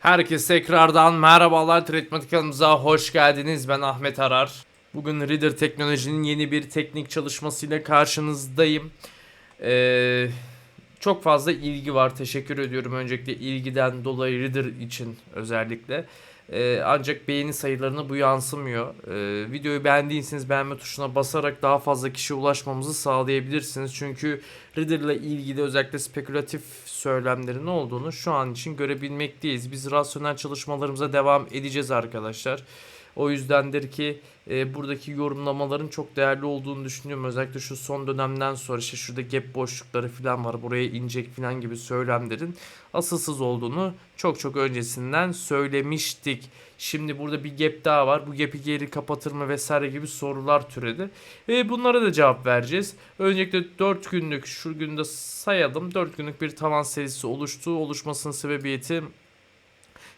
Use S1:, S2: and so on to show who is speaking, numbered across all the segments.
S1: Herkese tekrardan merhabalar kanalımıza hoş geldiniz. Ben Ahmet Arar. Bugün Reader Teknoloji'nin yeni bir teknik çalışmasıyla karşınızdayım. Ee, çok fazla ilgi var. Teşekkür ediyorum öncelikle ilgiden dolayı Reader için özellikle. Ee, ancak beğeni sayılarına bu yansımıyor. Ee, videoyu beğendiyseniz beğenme tuşuna basarak daha fazla kişiye ulaşmamızı sağlayabilirsiniz. Çünkü Reader ile ilgili özellikle spekülatif söylemlerin olduğunu şu an için görebilmekteyiz. Biz rasyonel çalışmalarımıza devam edeceğiz arkadaşlar. O yüzdendir ki e, buradaki yorumlamaların çok değerli olduğunu düşünüyorum. Özellikle şu son dönemden sonra işte şurada gap boşlukları falan var. Buraya inecek falan gibi söylemlerin asılsız olduğunu çok çok öncesinden söylemiştik. Şimdi burada bir gap daha var. Bu gap'i geri kapatır mı vesaire gibi sorular türedi. Ve bunlara da cevap vereceğiz. Öncelikle 4 günlük şu günde sayalım. 4 günlük bir tavan serisi oluştu. Oluşmasının sebebiyeti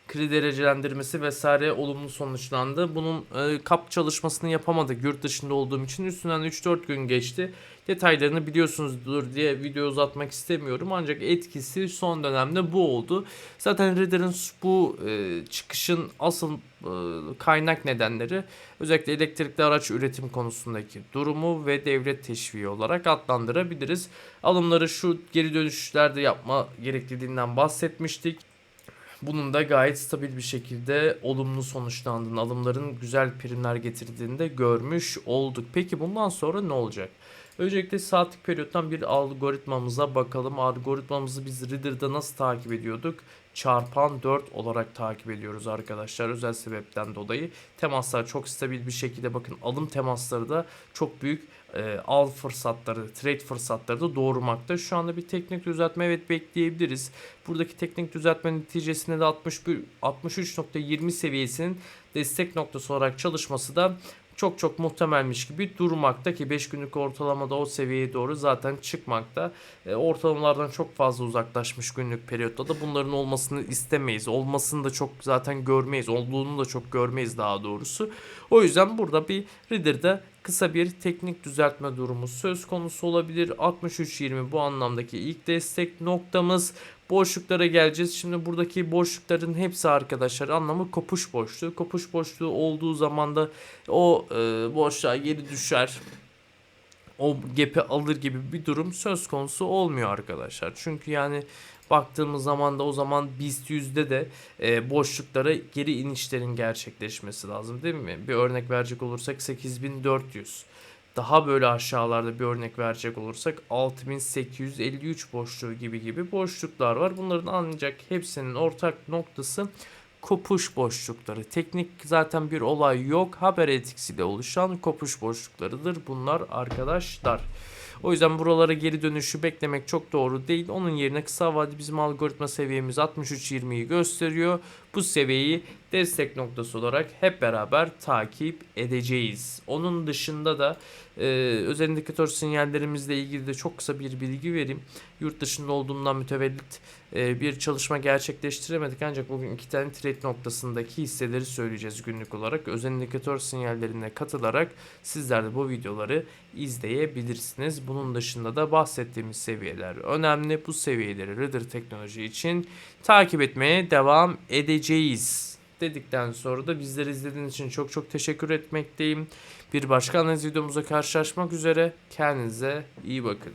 S1: kredi derecelendirmesi vesaire olumlu sonuçlandı. Bunun e, kap çalışmasını yapamadık yurt dışında olduğum için. Üstünden 3-4 gün geçti. Detaylarını biliyorsunuzdur diye video uzatmak istemiyorum. Ancak etkisi son dönemde bu oldu. Zaten Reader'ın bu e, çıkışın asıl e, kaynak nedenleri özellikle elektrikli araç üretim konusundaki durumu ve devlet teşviği olarak adlandırabiliriz. Alımları şu geri dönüşlerde yapma gerekliliğinden bahsetmiştik. Bunun da gayet stabil bir şekilde olumlu sonuçlandığını, alımların güzel primler getirdiğini de görmüş olduk. Peki bundan sonra ne olacak? Öncelikle saatlik periyottan bir algoritmamıza bakalım. Algoritmamızı biz Reader'da nasıl takip ediyorduk? Çarpan 4 olarak takip ediyoruz arkadaşlar özel sebepten dolayı. Temaslar çok stabil bir şekilde bakın alım temasları da çok büyük e, al fırsatları, trade fırsatları da doğurmakta. Şu anda bir teknik düzeltme evet bekleyebiliriz. Buradaki teknik düzeltme neticesinde de 61 63.20 seviyesinin destek noktası olarak çalışması da çok çok muhtemelmiş gibi durmakta ki 5 günlük ortalamada o seviyeye doğru zaten çıkmakta. E, ortalamalardan çok fazla uzaklaşmış günlük periyotta da bunların olmasını istemeyiz. Olmasını da çok zaten görmeyiz. Olduğunu da çok görmeyiz daha doğrusu. O yüzden burada bir Reader'da kısa bir teknik düzeltme durumu söz konusu olabilir. 63.20 bu anlamdaki ilk destek noktamız. Boşluklara geleceğiz. Şimdi buradaki boşlukların hepsi arkadaşlar anlamı kopuş boşluğu. Kopuş boşluğu olduğu zaman da o e, boşluğa geri düşer. O gap'i alır gibi bir durum söz konusu olmuyor arkadaşlar. Çünkü yani baktığımız zaman da o zaman BIST yüzde de e, boşluklara geri inişlerin gerçekleşmesi lazım değil mi? Bir örnek verecek olursak 8400. Daha böyle aşağılarda bir örnek verecek olursak 6853 boşluğu gibi gibi boşluklar var. Bunların ancak hepsinin ortak noktası kopuş boşlukları. Teknik zaten bir olay yok. Haber etkisiyle oluşan kopuş boşluklarıdır bunlar arkadaşlar. O yüzden buralara geri dönüşü beklemek çok doğru değil. Onun yerine kısa vadeli bizim algoritma seviyemiz 63.20'yi gösteriyor. Bu seviyeyi destek noktası olarak hep beraber takip edeceğiz. Onun dışında da e, özel indikatör sinyallerimizle ilgili de çok kısa bir bilgi vereyim. Yurt dışında olduğundan mütevellit e, bir çalışma gerçekleştiremedik ancak bugün iki tane trade noktasındaki hisseleri söyleyeceğiz günlük olarak. Özel indikatör sinyallerine katılarak sizler de bu videoları izleyebilirsiniz. Bunun dışında da bahsettiğimiz seviyeler önemli. Bu seviyeleri Reader teknoloji için takip etmeye devam edeceğiz dedikten sonra da bizleri izlediğiniz için çok çok teşekkür etmekteyim. Bir başka analiz videomuzda karşılaşmak üzere. Kendinize iyi bakın.